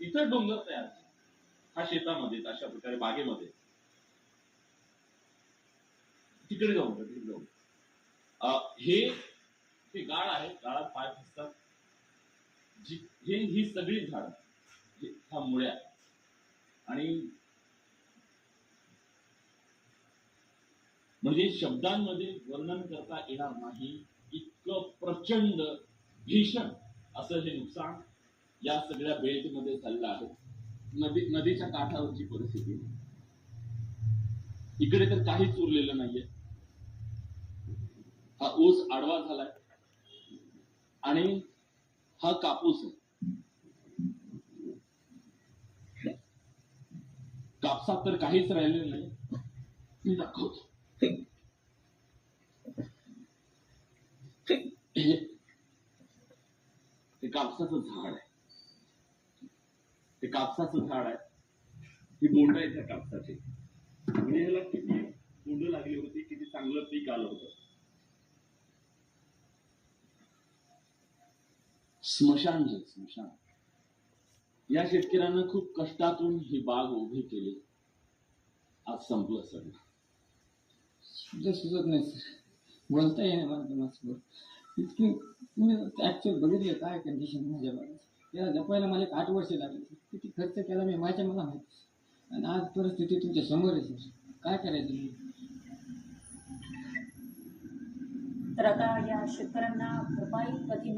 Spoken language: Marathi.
इथं डोंगर तयार हा शेतामध्ये अशा प्रकारे बागेमध्ये. तिकडे जाऊ नका, तिकडे जाऊ हे हे गाळ आहे गाळात पाय फसतात जी हे ही सगळी झाड ह्या मुळ्या. आणि म्हणजे शब्दांमध्ये वर्णन करता येणार नाही. इतकं प्रचंड भीषण असं हे नुकसान या सगळ्या बेल्टमध्ये चालला आहे. नदी नदीच्या काठावरची परिस्थिती. इकडे तर काहीच उरलेलं नाहीये. हा ऊस आडवा झालाय. आणि हा कापूस आहे कापसात तर काहीच राहिलेलं नाही. मी दाखवतो. ते कापसाचं झाड आहे. ते कापसाचं झाड आहे. ही बोंड आहे त्या कापसाची. म्हणजे ह्याला किती बोंड लागली होती किती चांगलं पीक आलं होतं. स्मशान जे स्मशान. या शेतकऱ्यांना खूप कष्टातून ही बाग उभी केली. आज संपलं सगळं. सुद्धा सुचत नाही सर. बोलता येईल मला तुम्हाला इतकी तुम्ही ऍक्च्युअल बघितले काय कंडिशन माझ्या बाबा त्याला जपायला मला एक आठ वर्ष लागली. किती खर्च केला मी माझ्या मला माहिती आणि आज परिस्थिती तुमच्यासमोर आहे सर. काय करायचं मी तर आता या शेतकऱ्यांना भरपाई कधी